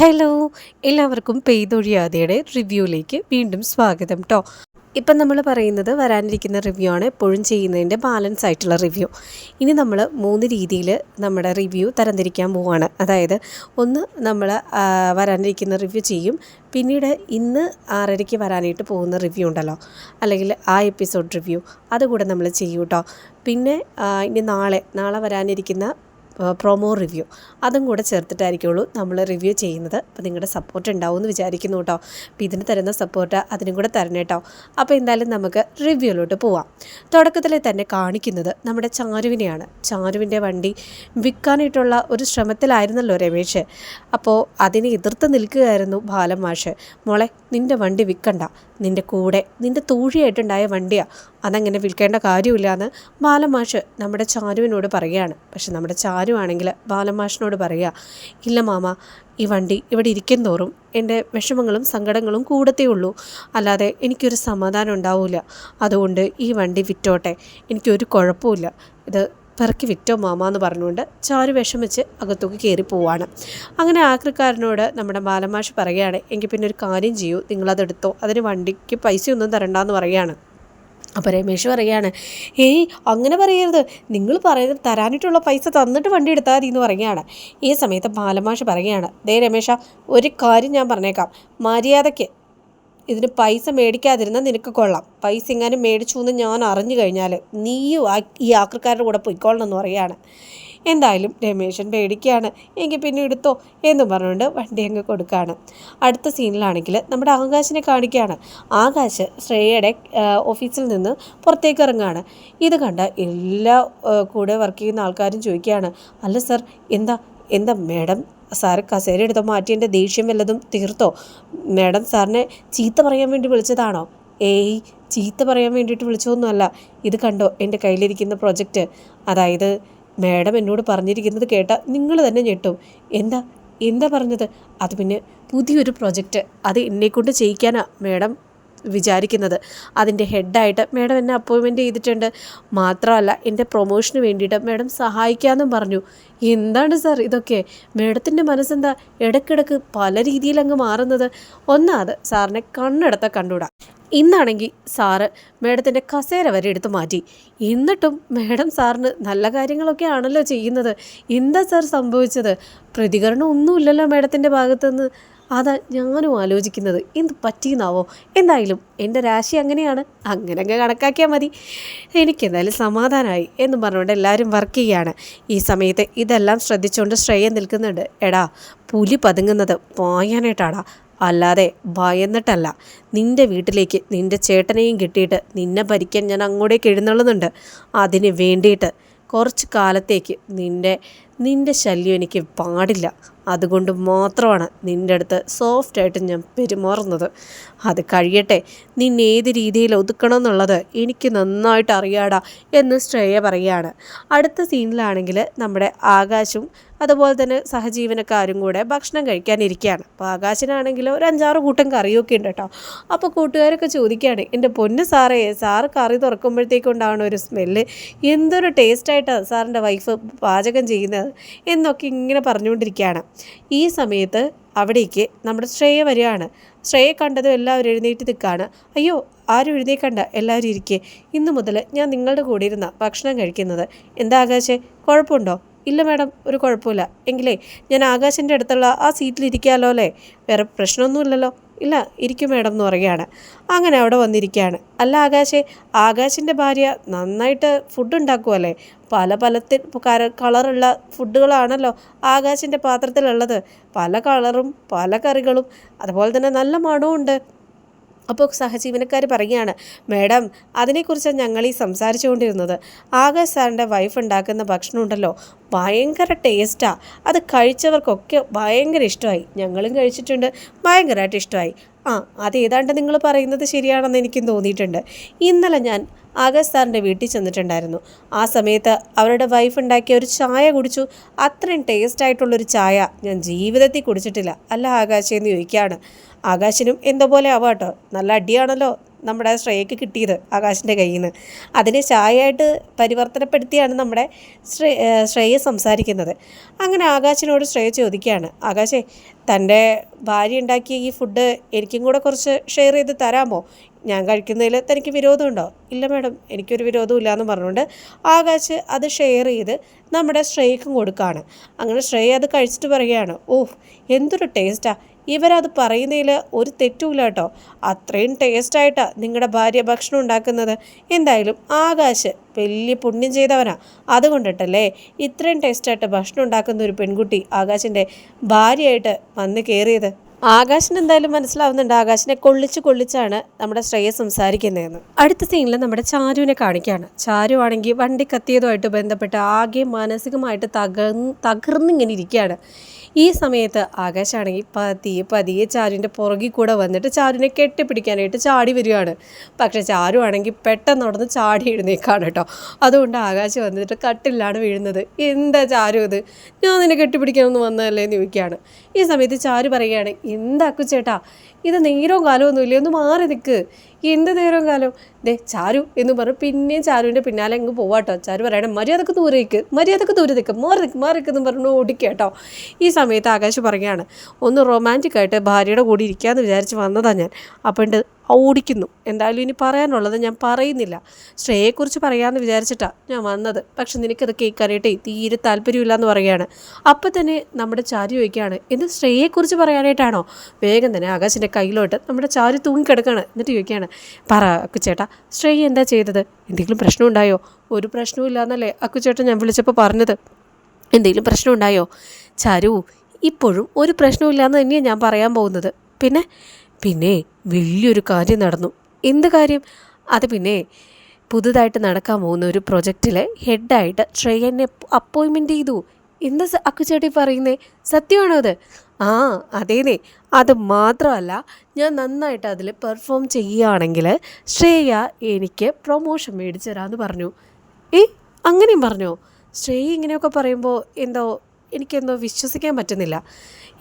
Hello എല്ലാവർക്കും പെയ്തൊഴിയാതെയുടെ റിവ്യൂയിലേക്ക് വീണ്ടും സ്വാഗതം കേട്ടോ ഇപ്പം നമ്മൾ പറയുന്നത് വരാനിരിക്കുന്ന റിവ്യൂ ആണ് എപ്പോഴും ചെയ്യുന്നതിന്റെ ബാലൻസ് ആയിട്ടുള്ള റിവ്യൂ. ഇനി നമ്മൾ മൂന്ന് രീതിയിൽ നമ്മുടെ റിവ്യൂ തരംതിരിക്കാൻ പോവുകയാണ് അതായത് ഒന്ന് നമ്മൾ വരാനിരിക്കുന്ന റിവ്യൂ ചെയ്യും. പിന്നീട് ഇന്ന് ആറരയ്ക്ക് വരാനായിട്ട് പോകുന്ന റിവ്യൂ ഉണ്ടല്ലോ. അല്ലെങ്കിൽ ആ എപ്പിസോഡ് റിവ്യൂ അതുകൂടെ നമ്മൾ ചെയ്യും കേട്ടോ പിന്നെ ഇനി നാളെ നാളെ വരാനിരിക്കുന്ന പ്രൊമോ റിവ്യൂ അതും കൂടെ ചേർത്തിട്ടായിരിക്കുള്ളൂ നമ്മൾ റിവ്യൂ ചെയ്യുന്നത്. അപ്പോൾ നിങ്ങളുടെ സപ്പോർട്ട് ഉണ്ടാവും എന്ന് വിചാരിക്കുന്നു കേട്ടോ. അപ്പോൾ ഇതിന് തരുന്ന സപ്പോർട്ട് അതിനും കൂടെ തരണം കേട്ടോ. അപ്പോൾ എന്തായാലും നമുക്ക് റിവ്യൂലോട്ട് പോവാം. തുടക്കത്തിൽ തന്നെ കാണിക്കുന്നത് നമ്മുടെ ചാരുവിനെയാണ്. ചാരുവിന്റെ വണ്ടി വിൽക്കാനായിട്ടുള്ള ഒരു ശ്രമത്തിലായിരുന്നല്ലോ രമേശ്. അപ്പോൾ അതിനെ എതിർത്ത് നിൽക്കുകയായിരുന്നു ബാലമാഷ് മോളെ നിന്റെ വണ്ടി വിൽക്കണ്ട. നിന്റെ കൂടെ നിന്റെ തൂഴിയായിട്ടുണ്ടായ വണ്ടിയാണ് അതങ്ങനെ വിൽക്കേണ്ട കാര്യമില്ല എന്ന് ബാലമാഷ് നമ്മുടെ ചാരുവിനോട് പറയുകയാണ്. പക്ഷെ നമ്മുടെ ചാരു ആണെങ്കിൽ ബാലമാഷിനോട് പറയുക ഇല്ല മാമ ഈ വണ്ടി ഇവിടെ ഇരിക്കും തോറും എന്റെ വിഷമങ്ങളും സങ്കടങ്ങളും കൂടത്തേ ഉള്ളൂ. അല്ലാതെ എനിക്കൊരു സമാധാനം ഉണ്ടാവില്ല അതുകൊണ്ട് ഈ വണ്ടി വിറ്റോട്ടെ. എനിക്കൊരു കുഴപ്പമില്ല. ഇത് പെറുക്കി വിറ്റോ മാമ എന്ന് പറഞ്ഞുകൊണ്ട് ചാരു വിഷമിച്ച് അകത്തേക്ക് കയറി പോവാണ്. അങ്ങനെ ആക്രിക്കാരനോട് നമ്മുടെ ബാലമാഷ് പറയുകയാണ് എങ്കിൽ പിന്നെ ഒരു കാര്യം ചെയ്യൂ. നിങ്ങളതെടുത്തോ അതിന് വണ്ടിക്ക് പൈസയൊന്നും തരണ്ടെന്ന് പറയുകയാണ്. അപ്പോൾ രമേശ് പറയുകയാണ് ഏയ് അങ്ങനെ പറയരുത്. നിങ്ങൾ പറയുന്നത് തരാനായിട്ടുള്ള പൈസ തന്നിട്ട് വണ്ടി എടുത്താൽ മതി എന്ന് പറയുകയാണ്. ഈ സമയത്ത് ബാലമാഷ് പറയുകയാണ് ദേ രമേശ ഒരു കാര്യം ഞാൻ പറഞ്ഞേക്കാം. മര്യാദയ്ക്ക് ഇതിന് പൈസ മേടിക്കാതിരുന്നാൽ നിനക്ക് കൊള്ളാം. പൈസ ഇങ്ങനെ മേടിച്ചു എന്ന് ഞാൻ അറിഞ്ഞു കഴിഞ്ഞാൽ നീയും ഈ ആക്രിക്കാരുടെ കൂടെ പൊയ്ക്കോളണം എന്ന് പറയുകയാണ്. എന്തായാലും രമേശൻ പേടിക്കുകയാണ്. എങ്കിൽ പിന്നെ എടുത്തോ എന്ന് പറഞ്ഞുകൊണ്ട് വണ്ടി അങ്ങ് കൊടുക്കുകയാണ്. അടുത്ത സീനിലാണെങ്കിൽ നമ്മുടെ ആകാശിനെ കാണിക്കുകയാണ്. ആകാശ് ശ്രേയയുടെ ഓഫീസിൽ നിന്ന് പുറത്തേക്ക് ഇറങ്ങുകയാണ്. ഇത് കണ്ട എല്ലാ കൂടെ വർക്ക് ചെയ്യുന്ന ആൾക്കാരും ചോദിക്കുകയാണ്. അല്ല സർ എന്താ എന്താ മാഡം സാറ് കസേര എടുത്തോ? മാറ്റിയതിന്റെ ദേഷ്യം വല്ലതും തീർത്തോ? മാഡം സാറിനെ ചീത്ത പറയാൻ വേണ്ടി വിളിച്ചതാണോ? ഏയ് ചീത്ത പറയാൻ വേണ്ടിയിട്ട് വിളിച്ചതൊന്നുമല്ല. ഇത് കണ്ടോ എന്റെ കയ്യിലിരിക്കുന്ന പ്രൊജക്റ്റ്? അതായത് മാഡം എന്നോട് പറഞ്ഞിരിക്കുന്നത് കേട്ട നിങ്ങൾ തന്നെ ഞെട്ടും. എന്താ? എന്താ പറഞ്ഞത്? അത് പിന്നെ പുതിയൊരു പ്രൊജക്റ്റ് അത് എന്നെക്കൊണ്ട് ചെയ്യിക്കാനാണ് മാഡം വിചാരിക്കുന്നത്. അതിന്റെ ഹെഡായിട്ട് മാഡം എന്നെ അപ്പോയിൻമെന്റ് ചെയ്തിട്ടുണ്ട്. മാത്രമല്ല എന്റെ പ്രൊമോഷന് വേണ്ടിയിട്ട് മാഡം സഹായിക്കാമെന്നും പറഞ്ഞു. എന്താണ് സാർ ഇതൊക്കെ? മാഡത്തിന്റെ മനസ്സെന്താ? ഇടയ്ക്കിടയ്ക്ക് പല രീതിയിൽ അങ്ങ് മാറുന്നത്. ഒന്നാത് സാറിനെ കണ്ണെടുത്ത കണ്ടുകൂടാ? ഇന്നാണെങ്കിൽ സാറ് മേഡത്തിന്റെ കസേര വരെ എടുത്തു മാറ്റി. എന്നിട്ടും മേഡം സാറിന് നല്ല കാര്യങ്ങളൊക്കെ ആണല്ലോ ചെയ്യുന്നത്. എന്താ സാർ സംഭവിച്ചത്? പ്രതികരണം ഒന്നുമില്ലല്ലോ മേഡത്തിന്റെ ഭാഗത്തുനിന്ന്. അതാ ഞാനും ആലോചിക്കുന്നത്. എന്ത് പറ്റിയെന്നാവോ? എന്തായാലും എന്റെ രാശി അങ്ങനെയാണ്. അങ്ങനെ അങ്ങ് കണക്കാക്കിയാൽ മതി. എനിക്കെന്തായാലും സമാധാനമായി എന്ന് പറഞ്ഞുകൊണ്ട് എല്ലാവരും വർക്ക് ചെയ്യുകയാണ്. ഈ സമയത്ത് ഇതെല്ലാം ശ്രദ്ധിച്ചുകൊണ്ട് ശ്രേയ നിൽക്കുന്നുണ്ട്. എടാ പുലി പതുങ്ങുന്നത് പായാനായിട്ടാടാ അല്ലാതെ ഭയന്നിട്ടല്ല. നിന്റെ വീട്ടിലേക്ക് നിന്റെ ചേട്ടനെയും കിട്ടിയിട്ട് നിന്നെ ഭരിക്കാൻ ഞാൻ അങ്ങോട്ടേക്ക് എഴുന്നള്ളുന്നുണ്ട്. അതിന് വേണ്ടിയിട്ട് കുറച്ച് കാലത്തേക്ക് നിന്റെ നിന്റെ ശല്യം എനിക്ക് പാടില്ല. അതുകൊണ്ട് മാത്രമാണ് നിന്റെ അടുത്ത് സോഫ്റ്റായിട്ട് ഞാൻ പെരുമാറുന്നത്. അത് കഴിയട്ടെ. നിന്നെ ഏത് രീതിയിൽ ഒതുക്കണം എന്നുള്ളത് എനിക്ക് നന്നായിട്ട് അറിയാടാ എന്ന് ശ്രേയ പറയുകയാണ് അടുത്ത സീനിലാണെങ്കിൽ നമ്മുടെ ആകാശും അതുപോലെ തന്നെ സഹജീവനക്കാരും കൂടെ ഭക്ഷണം കഴിക്കാനിരിക്കുകയാണ് അപ്പോൾ ആകാശനാണെങ്കിൽ ഒരു അഞ്ചാറ് കൂട്ടം കറിയൊക്കെ ഉണ്ട് കേട്ടോ. അപ്പോൾ കൂട്ടുകാരൊക്കെ ചോദിക്കുകയാണ് എന്റെ പൊന്ന് സാറേ സാറ് കറി തുറക്കുമ്പോഴത്തേക്കുണ്ടാവണ ഒരു സ്മെല്ല് എന്തൊരു ടേസ്റ്റായിട്ടാണ് സാറിന്റെ വൈഫ് പാചകം ചെയ്യുന്നത്? എന്നൊക്കെ ഇങ്ങനെ പറഞ്ഞുകൊണ്ടിരിക്കുകയാണ്. ഈ സമയത്ത് അവിടേക്ക് നമ്മുടെ ശ്രേയ വരികയാണ്. ശ്രേയ കണ്ടതും എല്ലാവരും എഴുന്നേറ്റ് നിൽക്കുകയാണ്. അയ്യോ ആരും എഴുന്നേക്കണ്ട എല്ലാവരും ഇരിക്കേ. ഇന്നു മുതൽ ഞാൻ നിങ്ങളുടെ കൂടെ ഇരുന്ന ഭക്ഷണം കഴിക്കുന്നത്. എന്താ ആകാശേ കുഴപ്പമുണ്ടോ? ഇല്ല മാഡം ഒരു കുഴപ്പമില്ല. എങ്കിലേ ഞാൻ ആകാശിന്റെ അടുത്തുള്ള ആ സീറ്റിൽ ഇരിക്കാമല്ലോ അല്ലേ? വേറെ പ്രശ്നമൊന്നുമില്ലല്ലോ. ഇല്ല ഇരിക്കും മേഡം എന്ന് പറയുകയാണ്. അങ്ങനെ അവിടെ വന്നിരിക്കുകയാണ്. അല്ല ആകാശേ ആകാശിന്റെ ഭാര്യ നന്നായിട്ട് ഫുഡ് ഉണ്ടാക്കുമല്ലേ പല പലത്തിൽ കര കളറുള്ള ഫുഡുകളാണല്ലോ ആകാശിന്റെ പാത്രത്തിലുള്ളത്. പല കളറും പല കറികളും അതുപോലെ തന്നെ നല്ല മണവും ഉണ്ട് അപ്പോൾ സഹജീവനക്കാർ പറയുകയാണ് മാഡം അതിനെക്കുറിച്ചാണ് ഞങ്ങൾ ഈ സംസാരിച്ചുകൊണ്ടിരുന്നത്. ആകാശ് സാറിന്റെ വൈഫ് ഉണ്ടാക്കുന്ന ഭക്ഷണം ഉണ്ടല്ലോ ഭയങ്കര ടേസ്റ്റാണ് അത് കഴിച്ചവർക്കൊക്കെ ഭയങ്കര ഇഷ്ടമായി. ഞങ്ങളും കഴിച്ചിട്ടുണ്ട് ഭയങ്കരമായിട്ട് ഇഷ്ടമായി. ആ അത് ഏതാണ്ട് നിങ്ങൾ പറയുന്നത് ശരിയാണെന്ന് എനിക്കും തോന്നിയിട്ടുണ്ട്. ഇന്നലെ ഞാൻ ആകാശ് സാറിന്റെ വീട്ടിൽ ചെന്നിട്ടുണ്ടായിരുന്നു. ആ സമയത്ത് അവരുടെ വൈഫ് ഉണ്ടാക്കിയ ഒരു ചായ കുടിച്ചു. അത്രയും ടേസ്റ്റ് ആയിട്ടുള്ളൊരു ചായ ഞാൻ ജീവിതത്തിൽ കുടിച്ചിട്ടില്ല. അല്ല ആകാശ് എന്ന് ചോദിക്കുകയാണ്. ആകാശിനും എന്തോ പോലെ ആവാട്ടോ നല്ല അടിയാണല്ലോ നമ്മുടെ ശ്രേയക്ക് കിട്ടിയത് ആകാശിന്റെ കയ്യിൽ നിന്ന്. അതിനെ ചായയായിട്ട് പരിവർത്തനപ്പെടുത്തിയാണ് നമ്മുടെ ശ്രേ ശ്രേയ സംസാരിക്കുന്നത്. അങ്ങനെ ആകാശിനോട് ശ്രേയ ചോദിക്കുകയാണ്. ആകാശേ തന്റെ ഭാര്യ ഉണ്ടാക്കിയ ഈ ഫുഡ് എനിക്കും കൂടെ കുറച്ച് ഷെയർ ചെയ്ത് തരാമോ? ഞാൻ കഴിക്കുന്നതിൽ തനിക്ക് വിരോധമുണ്ടോ? ഇല്ല മാഡം എനിക്കൊരു വിരോധമില്ല എന്ന് പറഞ്ഞുകൊണ്ട് ആകാശ് അത് ഷെയർ ചെയ്ത് നമ്മുടെ ശ്രേയക്കും കൊടുക്കുകയാണ്. അങ്ങനെ ശ്രേയ അത് കഴിച്ചിട്ട് പറയുകയാണ് ഓഹ് എന്തൊരു ടേസ്റ്റാണ് ഇവരത് പറയുന്നതിൽ ഒരു തെറ്റുമില്ല കേട്ടോ. അത്രയും ടേസ്റ്റായിട്ടാണ് നിങ്ങളുടെ ഭാര്യ ഭക്ഷണം ഉണ്ടാക്കുന്നത്. എന്തായാലും ആകാശ് വലിയ പുണ്യം ചെയ്തവനാ. അതുകൊണ്ടിട്ടല്ലേ ഇത്രയും ടേസ്റ്റായിട്ട് ഭക്ഷണം ഉണ്ടാക്കുന്ന ഒരു പെൺകുട്ടി ആകാശിന്റെ ഭാര്യയായിട്ട് വന്ന് കയറിയത്? ആകാശിന് എന്തായാലും മനസ്സിലാവുന്നുണ്ട്. ആകാശിനെ കൊള്ളിച്ച് കൊള്ളിച്ചാണ് നമ്മുടെ ശ്രേയ സംസാരിക്കുന്നതെന്ന്. അടുത്ത സീനിൽ നമ്മുടെ ചാരുവിനെ കാണിക്കുകയാണ്. ചാരു ആണെങ്കിൽ വണ്ടി കത്തിയതുമായിട്ട് ബന്ധപ്പെട്ട് ആകെ മാനസികമായിട്ട് തകർന്ന് തകർന്നിങ്ങനെ ഇരിക്കുകയാണ്. ഈ സമയത്ത് ആകാശാണെങ്കിൽ പതിയെ പതിയെ ചാരുവിന്റെ പുറകിൽ കൂടെ വന്നിട്ട് ചാരുവിനെ കെട്ടിപ്പിടിക്കാനായിട്ട് ചാടി വരികയാണ്. പക്ഷെ ചാരു ആണെങ്കിൽ പെട്ടെന്ന് നടന്ന് ചാടി എഴുന്നേക്കാണ് കേട്ടോ. അതുകൊണ്ട് ആകാശം വന്നിട്ട് കട്ടിലാണ് വീഴുന്നത്. എന്താ ചാരു ഇത്? ഞാൻ നിന്നെ കെട്ടിപ്പിടിക്കാനൊന്നും വന്നതല്ലേ എന്ന് ചോദിക്കുകയാണ്. ഈ സമയത്ത് ചാരു പറയുകയാണ് എന്താക്കു ചേട്ടാ ഇത് നേരവും കാലവും ഇല്ല ഒന്ന് മാറി നിൽക്ക് എന്ത് നേരവും കാലം ദേ ചാരു എന്ന് പറഞ്ഞ്. പിന്നെയും ചാരുവിന്റെ പിന്നാലെ അങ്ങ് പോവാട്ടോ. ചാരു പറയണം മര്യാദയ്ക്ക് ദൂരേക്ക്. മര്യാദയ്ക്ക് ദൂരെ നിൽക്ക് മാറി നിൽക്ക് മാറി നിൽക്കുന്നു പറഞ്ഞു ഓടിക്കേട്ടോ ഈ സമയത്ത് ആകാശ് പറയുകയാണ് ഒന്ന് റൊമാന്റിക് ആയിട്ട് ഭാര്യയുടെ കൂടി ഇരിക്കാമെന്ന് വിചാരിച്ച് വന്നതാണ് ഞാൻ. അപ്പോൾ ഓടിക്കുന്നു. എന്തായാലും ഇനി പറയാനുള്ളത് ഞാൻ പറയുന്നില്ല. ശ്രേയെക്കുറിച്ച് പറയാമെന്ന് വിചാരിച്ചിട്ടാണ് ഞാൻ വന്നത്. പക്ഷെ നിനക്കത് കേൾക്കാനായിട്ടേ തീരെ താല്പര്യമില്ല എന്ന് പറയുകയാണ്. അപ്പം തന്നെ നമ്മുടെ ചാരി ചോദിക്കുകയാണ് എന്ത് ശ്രേയെക്കുറിച്ച് പറയാനായിട്ടാണോ? വേഗം തന്നെ ആകാശിന്റെ കയ്യിലോട്ട് നമ്മുടെ ചാരി തൂങ്ങിക്കിടക്കുകയാണ് എന്നിട്ട് ചോദിക്കുകയാണ് പറ അക്കുച്ചേട്ടാ ശ്രേയ എന്താ ചെയ്തത്? എന്തെങ്കിലും പ്രശ്നമുണ്ടായോ? ഒരു പ്രശ്നവും ഇല്ലാന്നല്ലേ അക്കുച്ചേട്ടൻ ഞാൻ വിളിച്ചപ്പോൾ പറഞ്ഞത്. എന്തെങ്കിലും പ്രശ്നമുണ്ടായോ? ചാരു ഇപ്പോഴും ഒരു പ്രശ്നമില്ലാന്ന് തന്നെയാണ് ഞാൻ പറയാൻ പോകുന്നത്. പിന്നെ പിന്നെ വലിയൊരു കാര്യം നടന്നു. എന്ത് കാര്യം? അത് പിന്നെ പുതുതായിട്ട് നടക്കാൻ പോകുന്ന ഒരു പ്രൊജക്റ്റിലെ ഹെഡായിട്ട് ശ്രേയനെ അപ്പോയിൻമെന്റ് ചെയ്തു. എന്താ അക്കുചേട്ടി പറയുന്നേ? സത്യമാണോ അത്? ആ അതേനെ അത് മാത്രമല്ല ഞാൻ നന്നായിട്ട് അതിൽ പെർഫോം ചെയ്യുകയാണെങ്കിൽ ശ്രേയ എനിക്ക് പ്രൊമോഷൻ മേടിച്ചു തരാമെന്ന് പറഞ്ഞു. ഏ അങ്ങനെയും പറഞ്ഞോ? ശ്രേയ ഇങ്ങനെയൊക്കെ പറയുമ്പോൾ എന്തോ എനിക്കെന്തോ വിശ്വസിക്കാൻ പറ്റുന്നില്ല.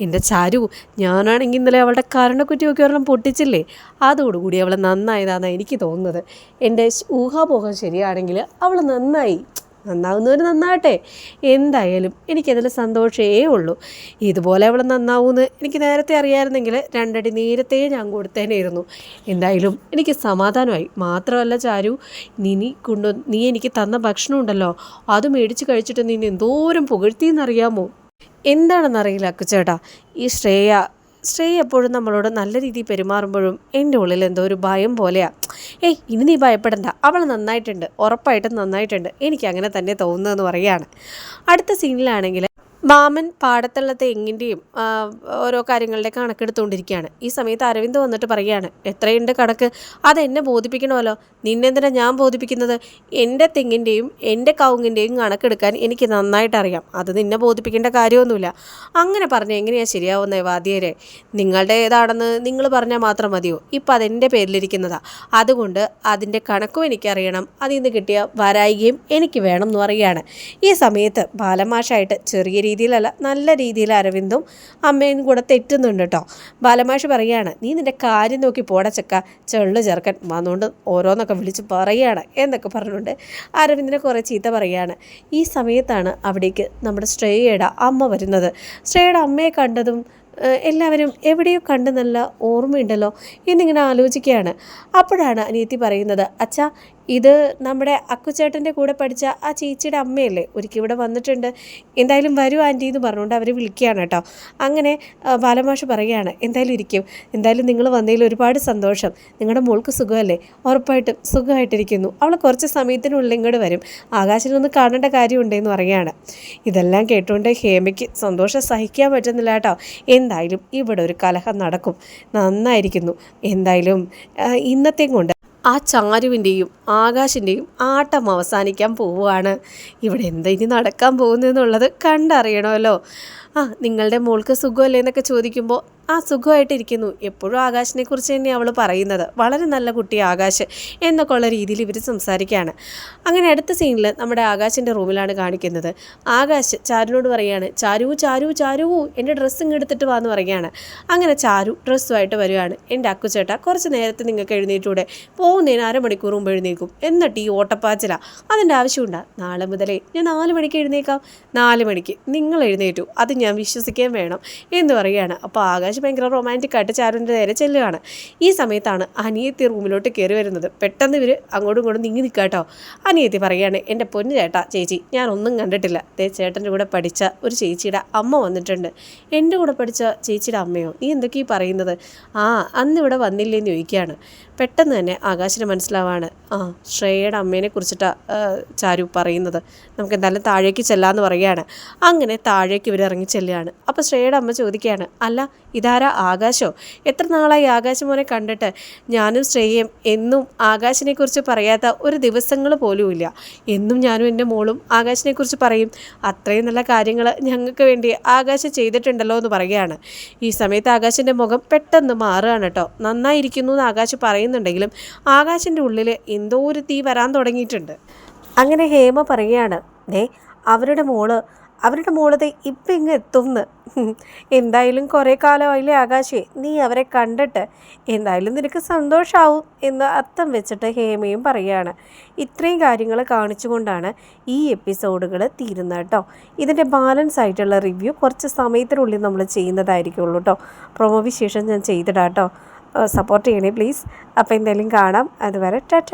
എന്റെ ചാരു ഞാനാണെങ്കിൽ ഇന്നലെ അവളുടെ കരണക്കുറ്റിയൊക്കെ ഒരെണ്ണം പൊട്ടിച്ചില്ലേ? അതോടുകൂടി അവൾ നന്നായതാണെന്നാണ് എനിക്ക് തോന്നുന്നത്. എന്റെ ഊഹാപോഹം ശരിയാണെങ്കിൽ അവൾ നന്നായി. നന്നാവുന്നവർ നന്നാവട്ടെ. എന്തായാലും എനിക്കതിൽ സന്തോഷമേ ഉള്ളൂ. ഇതുപോലെ അവൾ നന്നാവുമെന്ന് എനിക്ക് നേരത്തെ അറിയാമായിരുന്നെങ്കിൽ രണ്ടടി നേരത്തെ ഞാൻ കൊടുത്തേനായിരുന്നു. എന്തായാലും എനിക്ക് സമാധാനമായി. മാത്രമല്ല ചാരു നിനി കൊണ്ടു നീ എനിക്ക് തന്ന ഭക്ഷണം ഉണ്ടല്ലോ. അത് മേടിച്ച് കഴിച്ചിട്ട് നീ എന്തോരം പുകഴ്ത്തിയെന്നറിയാമോ? എന്താണെന്നറിയില്ല അക്കുച്ചേട്ടാ. ഈ ശ്രേയ ശ്രേയ എപ്പോഴും നമ്മളോട് നല്ല രീതിയിൽ പെരുമാറുമ്പോഴും എന്റെ ഉള്ളിൽ എന്തോ ഒരു ഭയം പോലെയാ. ഏയ് ഇനി നീ ഭയപ്പെടണ്ട. അവൾ നന്നായിട്ടുണ്ട്. ഉറപ്പായിട്ടും നന്നായിട്ടുണ്ട്. എനിക്ക് അങ്ങനെ തന്നെ തോന്നുന്നതെന്ന് പറയുകയാണ്. അടുത്ത സീനിലാണെങ്കിൽ മാമൻ പാടത്തുള്ള തെങ്ങിന്റെയും ഓരോ കാര്യങ്ങളുടെ കണക്കെടുത്തുകൊണ്ടിരിക്കുകയാണ് ഈ സമയത്ത് അരവിന്ദ് വന്നിട്ട് പറയുകയാണ് എത്രയുണ്ട് കണക്ക്? അതെന്നെ ബോധിപ്പിക്കണമല്ലോ. നിന്നെന്തിനാ ഞാൻ ബോധിപ്പിക്കുന്നത്? എന്റെ തെങ്ങിന്റെയും എന്റെ കവുങ്ങിന്റെയും കണക്കെടുക്കാൻ എനിക്ക് നന്നായിട്ട് അറിയാം അത് നിന്നെ ബോധിപ്പിക്കേണ്ട കാര്യമൊന്നുമില്ല. അങ്ങനെ പറഞ്ഞാൽ എങ്ങനെയാണ് ശരിയാവുന്നത് വാദ്യരെ? നിങ്ങളുടെ ഏതാണെന്ന് നിങ്ങൾ പറഞ്ഞാൽ മാത്രം മതിയോ? ഇപ്പം അതെന്റെ പേരിലിരിക്കുന്നതാ. അതുകൊണ്ട് അതിന്റെ കണക്കും എനിക്കറിയണം. അതിൽ നിന്ന് കിട്ടിയ വരായികയും എനിക്ക് വേണം എന്ന് പറയുകയാണ്. ഈ സമയത്ത് ബാലമാഷായിട്ട് ചെറിയ രീതിയിലല്ല നല്ല രീതിയിൽ അരവിന്ദും അമ്മയും കൂടെ തെറ്റുന്നുണ്ട് കേട്ടോ. ബാലമാഷ് പറയുകയാണ് നീ നിന്റെ കാര്യം നോക്കി പോട ചെക്ക ചെള്ളു ചെറുക്കൻ. വന്നുകൊണ്ട് ഓരോന്നൊക്കെ വിളിച്ച് പറയുകയാണ് എന്നൊക്കെ പറഞ്ഞുകൊണ്ട് അരവിന്ദിനെ കുറേ ചീത്ത പറയുകയാണ്. ഈ സമയത്താണ് അവിടേക്ക് നമ്മുടെ ശ്രേയയുടെ അമ്മ വരുന്നത്. ശ്രേയയുടെ അമ്മയെ കണ്ടതും എല്ലാവരും എവിടെയോ കണ്ടു നല്ല ഓർമ്മയുണ്ടല്ലോ എന്നിങ്ങനെ ആലോചിക്കുകയാണ്. അപ്പോഴാണ് അനിയത്തി പറയുന്നത് അച്ഛാ ഇത് നമ്മുടെ അക്കുച്ചേട്ടന്റെ കൂടെ പഠിച്ച ആ ചേച്ചിയുടെ അമ്മയല്ലേ? ഒരിക്കൽ ഇവിടെ വന്നിട്ടുണ്ട്. എന്തായാലും വരൂ ആന്റി എന്ന് പറഞ്ഞുകൊണ്ട് അവർ വിളിക്കുകയാണ് കേട്ടോ. അങ്ങനെ ബാലമാഷ് പറയുകയാണ് എന്തായാലും ഇരിക്കും. എന്തായാലും നിങ്ങൾ വന്നതിൽ ഒരുപാട് സന്തോഷം. നിങ്ങളുടെ മോൾക്ക് സുഖമല്ലേ? ഉറപ്പായിട്ടും സുഖമായിട്ടിരിക്കുന്നു. അവൾ കുറച്ച് സമയത്തിനുള്ളിൽ ഇങ്ങോട്ട് വരും. ആകാശിനൊന്ന് കാണേണ്ട കാര്യമുണ്ടെന്ന് പറയുകയാണ്. ഇതെല്ലാം കേട്ടുകൊണ്ട് ഹേമയ്ക്ക് സന്തോഷം സഹിക്കാൻ പറ്റുന്നില്ല കേട്ടോ. എന്തായാലും ഇവിടെ ഒരു കലഹം നടക്കും. നന്നായിരിക്കുന്നു. എന്തായാലും ഇന്നത്തെയും കൊണ്ട് ആ ചാരുവിന്റെയും ആകാശിന്റെയും ആട്ടം അവസാനിക്കാൻ പോവുകയാണ്. ഇവിടെ എന്താ ഇനി നടക്കാൻ പോകുന്നതെന്നുള്ളത് കണ്ടറിയണമല്ലോ. ആ നിങ്ങളുടെ മോൾക്ക് സുഖമല്ലേ എന്നൊക്കെ ചോദിക്കുമ്പോൾ ആ സുഖമായിട്ടിരിക്കുന്നു. എപ്പോഴും ആകാശിനെ കുറിച്ച് തന്നെ അവൾ പറയുന്നത്. വളരെ നല്ല കുട്ടി ആകാശ് എന്നൊക്കെ ഉള്ള രീതിയിൽ ഇവർ സംസാരിക്കുകയാണ് അങ്ങനെ അടുത്ത സീനിൽ നമ്മുടെ ആകാശിന്റെ റൂമിലാണ് കാണിക്കുന്നത്. ആകാശ് ചാരുവിനോട് പറയുകയാണ് ചാരു ചാരു ചാരു എന്റെ ഡ്രസ്സ് ഇങ്ങ് എടുത്തിട്ട് വാന്ന് പറയുകയാണ് അങ്ങനെ ചാരു ഡ്രസ്സുമായിട്ട് വരികയാണ് എന്റെ അക്കുചേട്ട കുറച്ച് നേരത്തെ നിങ്ങൾക്ക് എഴുന്നേറ്റൂടെ. പോകുന്നതിന് അരമണിക്കൂർ മുമ്പ് എഴുന്നേക്കും എന്നിട്ട് ഈ ഓട്ടപ്പാച്ചില. അതിന്റെ ആവശ്യമുണ്ടാ. നാളെ മുതലേ ഞാൻ നാല് മണിക്ക് എഴുന്നേക്കാം നാല് മണിക്ക് നിങ്ങൾ എഴുന്നേറ്റു. അത് ഞാൻ വിശ്വസിക്കാൻ വേണം എന്ന് പറയുകയാണ് അപ്പോൾ ആകാശ് ഭയങ്കര റൊമാന്റിക് ആയിട്ട് ചാരുവിന്റെ നേരെ ചെല്ലുകയാണ്. ഈ സമയത്താണ് അനിയത്തി റൂമിലോട്ട് കയറി വരുന്നത്. പെട്ടെന്ന് ഇവർ അങ്ങോട്ടും ഇങ്ങോട്ടും നീങ്ങി നിൽക്കുക കേട്ടോ. അനിയത്തി പറയുകയാണ് എന്റെ പൊന്നു ചേട്ടാ ചേച്ചി ഞാനൊന്നും കണ്ടിട്ടില്ല. ദേ ചേട്ടന്റെ കൂടെ പഠിച്ച ഒരു ചേച്ചിയുടെ അമ്മ വന്നിട്ടുണ്ട്. എന്റെ കൂടെ പഠിച്ച ചേച്ചിയുടെ അമ്മയോ? നീ എന്തൊക്കെ പറയുന്നത്? ആ അന്ന് ഇവിടെ വന്നില്ലേന്ന് ചോദിക്കുകയാണ്. പെട്ടെന്ന് തന്നെ ആകാശിന് മനസ്സിലാവാണ്. ആ ശ്രേയയുടെ അമ്മേനെ കുറിച്ചിട്ടാണ് ചാരു പറയുന്നത്. നമുക്ക് എന്തായാലും താഴേക്ക് ചെല്ലാമെന്ന് പറയുകയാണ്. അങ്ങനെ താഴേക്ക് ഇവർ ഇറങ്ങി ചെല്ലുകയാണ്. അപ്പോൾ ശ്രേയയുടെ അമ്മ ചോദിക്കുകയാണ് അല്ല ഇതാരാ ആകാശോ? എത്ര നാളായി ആകാശമോനെ കണ്ടിട്ട് ഞാനും ശ്രേയയും എന്നും ആകാശിനെക്കുറിച്ച് പറയാത്ത ഒരു ദിവസങ്ങൾ പോലും ഇല്ല. എന്നും ഞാനും എന്റെ മോളും ആകാശിനെക്കുറിച്ച് പറയും. അത്രയും നല്ല കാര്യങ്ങൾ ഞങ്ങൾക്ക് വേണ്ടി ആകാശ് ചെയ്തിട്ടുണ്ടല്ലോ എന്ന് പറയുകയാണ്. ഈ സമയത്ത് ആകാശിന്റെ മുഖം പെട്ടെന്ന് മാറുകയാണ് കേട്ടോ. നന്നായിരിക്കുന്നു എന്ന് ആകാശ് പറയുന്നുണ്ടെങ്കിലും ആകാശിന്റെ ഉള്ളിൽ എന്തോ ഒരു തീ വരാൻ തുടങ്ങിയിട്ടുണ്ട്. അങ്ങനെ ഹേമ പറയുകയാണ് ദേ അവരുടെ മോൾ അവരുടെ മോളത് ഇപ്പം ഇങ്ങ് എത്തുമെന്ന് എന്തായാലും കുറേ കാലമായില്ലേ ആകാശേ നീ അവരെ കണ്ടിട്ട് എന്തായാലും നിനക്ക് സന്തോഷമാവും എന്ന് അർത്ഥം വെച്ചിട്ട് ഹേമയും പറയുകയാണ് ഇത്രയും കാര്യങ്ങൾ കാണിച്ചുകൊണ്ടാണ് ഈ എപ്പിസോഡുകൾ തീരുന്നത് കേട്ടോ ഇതിന്റെ ബാലൻസ് ആയിട്ടുള്ള റിവ്യൂ കുറച്ച് സമയത്തിനുള്ളിൽ നമ്മൾ ചെയ്യുന്നതായിരിക്കുള്ളൂ കേട്ടോ പ്രൊമോ വിശേഷം ഞാൻ ചെയ്തിടാം കേട്ടോ സപ്പോർട്ട് ചെയ്യണേ പ്ലീസ്. അപ്പോൾ എന്തായാലും കാണാം. അതുവരെ ടാറ്റ.